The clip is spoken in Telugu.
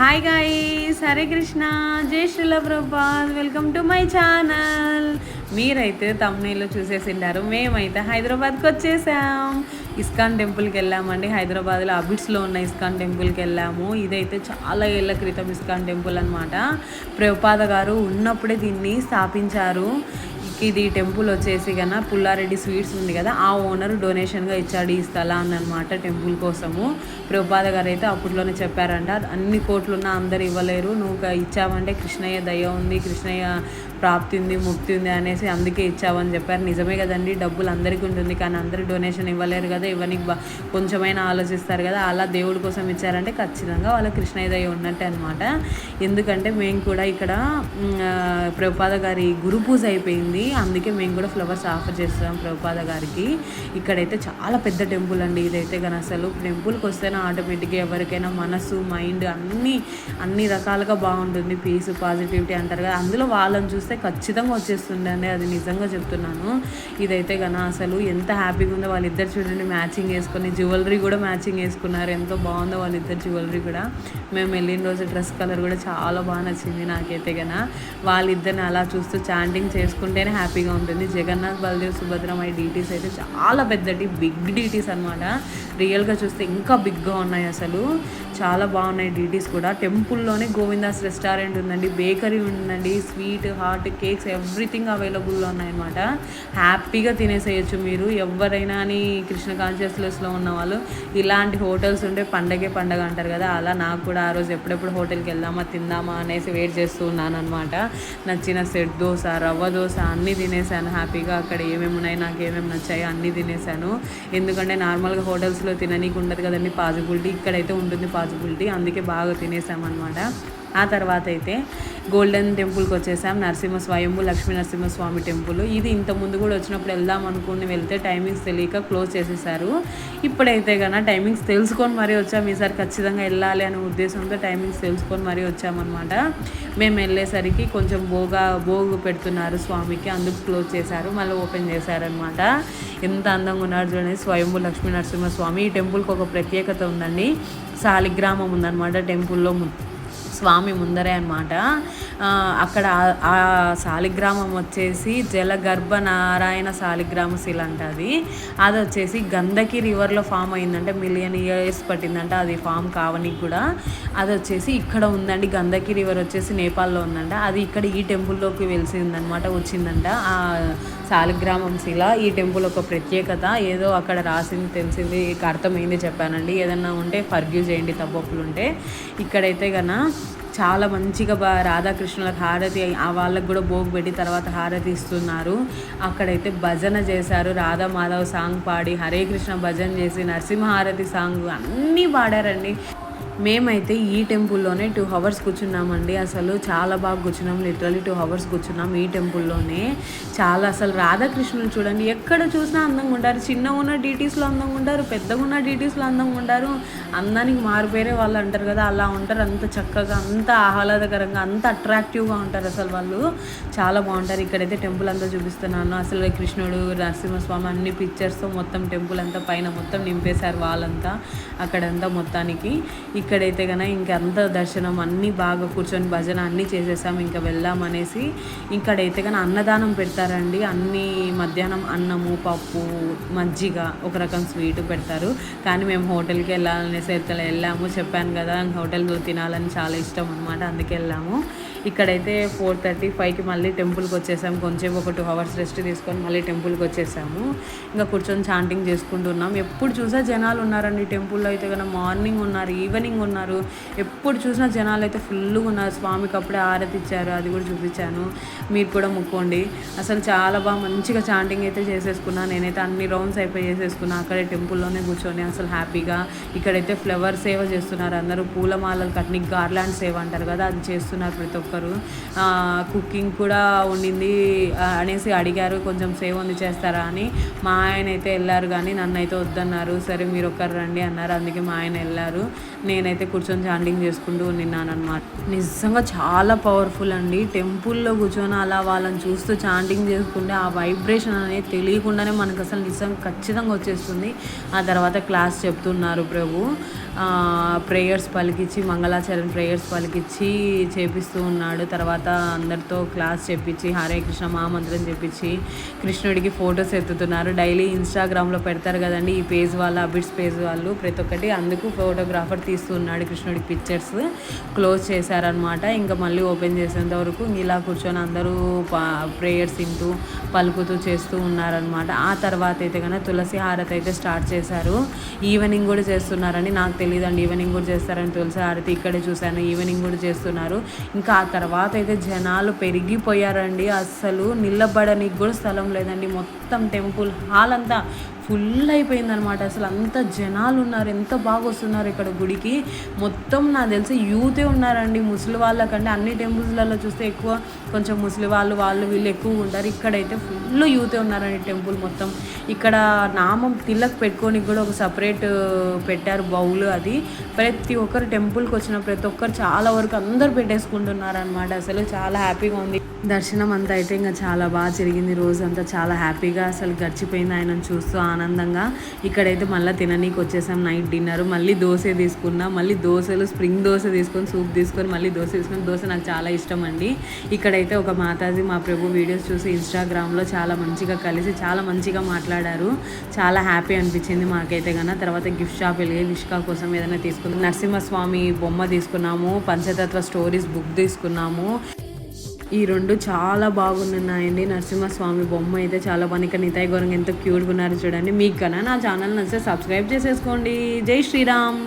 హాయ్ గాయ్స్ హరే కృష్ణ జై Srila Prabhat welcome to my channel మీరైతే తమ్నేలో చూసేసిండారు మేమైతే హైదరాబాద్కి వచ్చేసాం. ఇస్కాన్ టెంపుల్కి వెళ్ళామండి. హైదరాబాద్లో అబిడ్స్లో ఉన్న ఇస్కాన్ టెంపుల్కి వెళ్ళాము. ఇదైతే చాలా ఏళ్ళ క్రితం ఇస్కాన్ టెంపుల్ అనమాట ప్రభుపాద గారు ఉన్నప్పుడే దీన్ని స్థాపించారు. ఇది టెంపుల్ వచ్చేసి కన్నా పుల్లారెడ్డి స్వీట్స్ ఉంది కదా ఆ ఓనర్ డొనేషన్గా ఇచ్చాడు ఈ స్థలాన్ని అనమాట టెంపుల్ కోసము. ప్రభుపాద గారు అయితే అప్పట్లోనే చెప్పారంట అన్ని కోట్లున్న అందరు ఇవ్వలేరు నువ్వు ఇచ్చావంటే కృష్ణయ్య దయ ఉంది కృష్ణయ్య ప్రాప్తి ఉంది ముక్తి ఉంది అనేసి అందుకే ఇచ్చావని చెప్పారు. నిజమే కదండి డబ్బులు అందరికీ ఉంటుంది కానీ అందరూ డొనేషన్ ఇవ్వలేరు కదా. ఇవ్వనికి కొంచెమైనా ఆలోచిస్తారు కదా. అలా దేవుడి కోసం ఇచ్చారంటే ఖచ్చితంగా వాళ్ళ కృష్ణయ్య ఉన్నట్టే అనమాట ఎందుకంటే మేము కూడా ఇక్కడ ప్రభుపాద గారి గురు పూజ అయిపోయింది. అందుకే మేము కూడా ఫ్లవర్స్ ఆఫర్ చేస్తాం ప్రభుపాద గారికి. ఇక్కడైతే చాలా పెద్ద టెంపుల్ అండి ఇదైతే కానీ అసలు. టెంపుల్కి వస్తేనే ఆటోమేటిక్గా ఎవరికైనా మనసు మైండ్ అన్నీ అన్ని రకాలుగా బాగుంటుంది. పీస్ పాజిటివిటీ అంటారు కదా. అందులో వాళ్ళని చూస్తే ఖచ్చితంగా వచ్చేస్తుంది అండి అది నిజంగా చెప్తున్నాను. ఇదైతే కన్నా అసలు ఎంత హ్యాపీగా ఉందో వాళ్ళిద్దరు చూడండి మ్యాచింగ్ వేసుకొని జ్యువెలరీ కూడా మ్యాచింగ్ వేసుకున్నారు. ఎంతో బాగుందో వాళ్ళిద్దరు జ్యువెలరీ కూడా. మేము వెళ్ళిన రోజు డ్రెస్ కలర్ కూడా చాలా బాగా నచ్చింది నాకైతే కన్నా వాళ్ళిద్దరిని అలా చూస్తూ చాంటింగ్ చేసుకుంటేనే హ్యాపీగా ఉంటుంది. జగన్నాథ్ బలదేవ్ సుభద్రం ఐ డీటీస్ అయితే చాలా పెద్దటి బిగ్ డీటీస్ అనమాట రియల్గా చూస్తే ఇంకా బిగ్గా ఉన్నాయి అసలు. చాలా బాగున్నాయి డీటీస్ కూడా. టెంపుల్లోనే గోవిందాస్ రెస్టారెంట్ ఉందండి బేకరీ ఉందండి స్వీట్ హాట్ కేక్స్ ఎవ్రీథింగ్ అవైలబుల్లో ఉన్నాయన్నమాట. హ్యాపీగా తినేసేయచ్చు మీరు. ఎవరైనా అని కృష్ణ కాన్షియస్నెస్లో ఉన్న వాళ్ళు ఇలాంటి హోటల్స్ ఉంటే పండగే పండగ అంటారు కదా అలా నాకు కూడా ఆ రోజు ఎప్పుడెప్పుడు హోటల్కి వెళ్దామా తిందామా అనేసి వెయిట్ చేస్తూ ఉన్నాను అనమాట నచ్చిన సెట్ దోశ రవ్వ దోశ అన్నీ తినేసాను. హ్యాపీగా అక్కడ ఏమేమి ఉన్నాయి నాకు ఏమేమి నచ్చాయో అన్నీ తినేసాను. ఎందుకంటే నార్మల్గా హోటల్స్లో తిననీకి ఉండదు కదండి పాజిబిలిటీ. ఇక్కడైతే ఉంటుంది పాజిబిలిటీ అందుకే బాగా తినేసామన్నమాట. ఆ తర్వాత అయితే గోల్డెన్ టెంపుల్కి వచ్చేసాం నరసింహ స్వయంభు లక్ష్మీ నరసింహస్వామి టెంపుల్. ఇది ఇంత ముందు కూడా వచ్చినప్పుడు వెళ్దాం అనుకుని వెళ్తే టైమింగ్స్ తెలియక క్లోజ్ చేసేసారు. ఇప్పుడైతే కన్నా టైమింగ్స్ తెలుసుకొని మరీ వచ్చాం. ఈసారి ఖచ్చితంగా వెళ్ళాలి అనే ఉద్దేశంతో టైమింగ్స్ తెలుసుకొని మరీ వచ్చామన్నమాట. మేము వెళ్ళేసరికి కొంచెం బోగా బోగు పెడుతున్నారు స్వామికి అందుకు క్లోజ్ చేశారు. మళ్ళీ ఓపెన్ చేశారనమాట ఎంత అందంగా ఉన్నారు చూడండి. స్వయంభు లక్ష్మీ నరసింహస్వామి. ఈ టెంపుల్కి ఒక ప్రత్యేకత ఉందండి. సాలిగ్రామం ఉందన్నమాట టెంపుల్లో ము- స్వామి ముందరే అనమాట అక్కడ ఆ- శాలిగ్రామం వచ్చేసి జలగర్భ నారాయణ శాలిగ్రామ శిల అంట అది. అది వచ్చేసి గంధకి రివర్లో ఫామ్ అయిందంటే మిలియన్ ఇయర్స్ పట్టిందంట అది ఫామ్ కావనికి కూడా. అది వచ్చేసి ఇక్కడ ఉందండి గంధకి రివర్ వచ్చేసి నేపాల్లో ఉందంట. అది ఇక్కడ ఈ టెంపుల్లోకి వెలిసిందనమాట వచ్చిందంట ఆ శాలిగ్రామం శిల. ఈ టెంపుల్ ఒక ప్రత్యేకత ఏదో అక్కడ రాసింది తెలిసింది అర్థమైంది చెప్పానండి. ఏదన్నా ఉంటే ఫర్గ్యూ చేయండి తప్పప్పులు ఉంటే ఇక్కడైతే కన్నా చాలా మంచిగా బా రాధాకృష్ణులకు హారతి ఆ వాళ్ళకు కూడా భోగి పెట్టి తర్వాత హారతి ఇస్తున్నారు. అక్కడైతే భజన చేశారు. రాధా మాధవ్ సాంగ్ పాడి హరే కృష్ణ భజన చేసి నరసింహారతి సాంగ్ అన్నీ పాడారండి. మేమైతే ఈ టెంపుల్లోనే టూ అవర్స్ కూర్చున్నామండి. అసలు చాలా బాగా కూర్చున్నాం. లిటరలీ టూ అవర్స్ కూర్చున్నాం ఈ టెంపుల్లోనే. చాలా అసలు రాధాకృష్ణులు చూడండి. ఎక్కడ చూసినా అందంగా ఉంటారు. చిన్నగా ఉన్న డీటీస్లో అందంగా ఉంటారు. పెద్దగా ఉన్న డీటీస్లో అందంగా ఉంటారు. అందానికి మారిపోయే వాళ్ళు అంటారు కదా. అలా ఉంటారు. అంత చక్కగా అంత ఆహ్లాదకరంగా అంత అట్రాక్టివ్గా ఉంటారు అసలు వాళ్ళు. చాలా బాగుంటారు. ఇక్కడైతే టెంపుల్ అంతా చూపిస్తున్నాను. అసలు కృష్ణుడు నరసింహస్వామి అన్ని పిక్చర్స్తో మొత్తం టెంపుల్ అంతా పైన మొత్తం నింపేశారు వాళ్ళంతా. అక్కడంతా మొత్తానికి. ఇక్కడైతే కనుక ఇంకంత దర్శనం అన్నీ బాగా కూర్చొని భజన అన్నీ చేసేసాం ఇంకా వెళ్దాం అనేసి ఇక్కడైతే కనుక అన్నదానం పెడతారండి. అన్నీ మధ్యాహ్నం అన్నము పప్పు మజ్జిగ ఒక రకం స్వీట్ పెడతారు. కానీ మేము హోటల్కి వెళ్ళాలనేసి అయితే వెళ్ళాము. చెప్పాను కదా హోటల్లో తినాలని చాలా ఇష్టం అనమాట అందుకే వెళ్ళాము. ఇక్కడైతే ఫోర్ థర్టీ ఫైవ్కి మళ్ళీ టెంపుల్కి వచ్చేసాము కొంచెం ఒక టూ అవర్స్ రెస్ట్ తీసుకొని మళ్ళీ టెంపుల్కి వచ్చేసాము. ఇంకా కూర్చొని చాంటింగ్ చేసుకుంటున్నాం ఎప్పుడు చూసా జనాలు ఉన్నారండి టెంపుల్లో అయితే కనుక మార్నింగ్ ఉన్నారు ఈవినింగ్ ఉన్నారు. ఎప్పుడు చూసినా జనాలు అయితే ఫుల్గా ఉన్నారు. స్వామికి అప్పుడే ఆరతి ఇచ్చారు అది కూడా చూపించాను. మీరు కూడా ముక్కోండి. అసలు చాలా బాగా మంచిగా చాంటింగ్ అయితే చేసేసుకున్నాను నేనైతే అన్ని రౌండ్స్ అయిపోయి చేసేసుకున్నా. అక్కడే టెంపుల్లోనే కూర్చొని అసలు హ్యాపీగా ఇక్కడైతే ఫ్లవర్ సేవ చేస్తున్నారు. అందరూ పూలమాలలు కట్టిన గార్లాండ్ సేవ అంటారు కదా అది చేస్తున్నారు ప్రతి ఒక్కరు. కుకింగ్ కూడా ఉండింది అనేసి అడిగారు. కొంచెం సేవ ఉంది చేస్తారా అని. మా ఆయన అయితే వెళ్ళారు కానీ నన్ను అయితే వద్దన్నారు. సరే మీరు ఒక్కరు రండి అన్నారు. అందుకే మా ఆయన వెళ్ళారు. నేను నేనైతే కూర్చొని చాంటింగ్ చేసుకుంటూ ఉన్నాను నిజంగా చాలా పవర్ఫుల్ అండి. టెంపుల్లో కూర్చొని అలా వాళ్ళని చూస్తూ చాంటింగ్ చేసుకుంటే ఆ వైబ్రేషన్ అనేది తెలియకుండానే మనకు అసలు నిజంగా ఖచ్చితంగా వచ్చేస్తుంది. ఆ తర్వాత క్లాస్ చెప్తున్నారు ప్రభు. ప్రేయర్స్ పలికిచ్చి మంగళాచరణ ప్రేయర్స్ పలికిచ్చి చేపిస్తూ ఉన్నాడు. తర్వాత అందరితో క్లాస్ చెప్పించి హరే కృష్ణ మహామంత్రం చెప్పించి కృష్ణుడికి ఫొటోస్ ఎత్తుతున్నారు. డైలీ ఇన్స్టాగ్రామ్లో పెడతారు కదండి ఈ పేజ్ వాళ్ళు అబిట్స్ పేజ్ వాళ్ళు ప్రతి ఒక్కటి. అందుకు ఫోటోగ్రాఫర్ తీస్తున్నారు ఉన్నాడు కృష్ణుడి పిక్చర్స్ క్లోజ్ చేశారనమాట ఇంకా మళ్ళీ ఓపెన్ చేసేంత వరకు ఇలా కూర్చొని అందరూ ప్రేయర్స్ తింటూ పలుకుతూ చేస్తూ ఉన్నారనమాట ఆ తర్వాత అయితే కనుక తులసి హారతి అయితే స్టార్ట్ చేశారు. ఈవినింగ్ కూడా చేస్తున్నారని నాకు తెలియదండి ఈవినింగ్ కూడా చేస్తారని తులసి హారతి ఇక్కడే చూశాను. ఈవినింగ్ కూడా చేస్తున్నారు. ఇంకా ఆ తర్వాత అయితే జనాలు పెరిగిపోయారండి. అస్సలు నిలబడనికి కూడా స్థలం లేదండి. మొత్తం టెంపుల్ హాల్ అంతా ఫుల్ అయిపోయింది అనమాట అసలు అంత జనాలు ఉన్నారు ఎంత బాగా వస్తున్నారు ఇక్కడ గుడికి. మొత్తం నాకు తెలిసి యూతే ఉన్నారండి ముసలి వాళ్ళకంటే. అన్ని టెంపుల్స్లలో చూస్తే ఎక్కువ కొంచెం ముసలి వాళ్ళు వాళ్ళు వీళ్ళు ఎక్కువ ఉంటారు. ఇక్కడైతే ఫుల్ యూతే ఉన్నారండి టెంపుల్ మొత్తం. ఇక్కడ నామం తిల్లక్ పెట్టుకొని కూడా ఒక సపరేట్ పెట్టారు బౌల్ అది. ప్రతి ఒక్కరు టెంపుల్కి వచ్చిన ప్రతి ఒక్కరు చాలా వరకు అందరు పెట్టేసుకుంటున్నారు అనమాట అసలు చాలా హ్యాపీగా ఉంది. దర్శనం అంతా అయితే ఇంకా చాలా బాగా జరిగింది. రోజు అంతా చాలా హ్యాపీగా అసలు గడిచిపోయింది ఆయనను చూస్తూ ఆనందంగా ఇక్కడైతే మళ్ళీ తిననీకి వచ్చేసాం నైట్ డిన్నర్ మళ్ళీ దోశ తీసుకున్నా మళ్ళీ దోశలు స్ప్రింగ్ దోశ తీసుకొని సూప్ తీసుకొని మళ్ళీ దోశ తీసుకొని. దోశ నాకు చాలా ఇష్టం అండి. ఇక్కడైతే ఒక మాతాజీ మా ప్రభు వీడియోస్ చూసి ఇన్స్టాగ్రామ్లో చాలా మంచిగా కలిసి చాలా మంచిగా మాట్లాడారు. చాలా హ్యాపీ అనిపించింది మాకైతే కన్నా తర్వాత గిఫ్ట్ షాప్ వెళ్ళి విష్కా కోసం ఏదైనా తీసుకున్నాం నరసింహస్వామి బొమ్మ తీసుకున్నాము. పంచతత్వ స్టోరీస్ బుక్ తీసుకున్నాము. ఈ రెండు చాలా బాగున్నాయండి నరసింహస్వామి బొమ్మ అయితే చాలా బాగుంది. ఇక్కడ నితాయి గౌరంగ్ ఎంత క్యూట్గా ఉన్నారు చూడండి. మీకు కన్నా నా ఛానల్ నచ్చితే సబ్స్క్రైబ్ చేసేసుకోండి. జై శ్రీరామ్.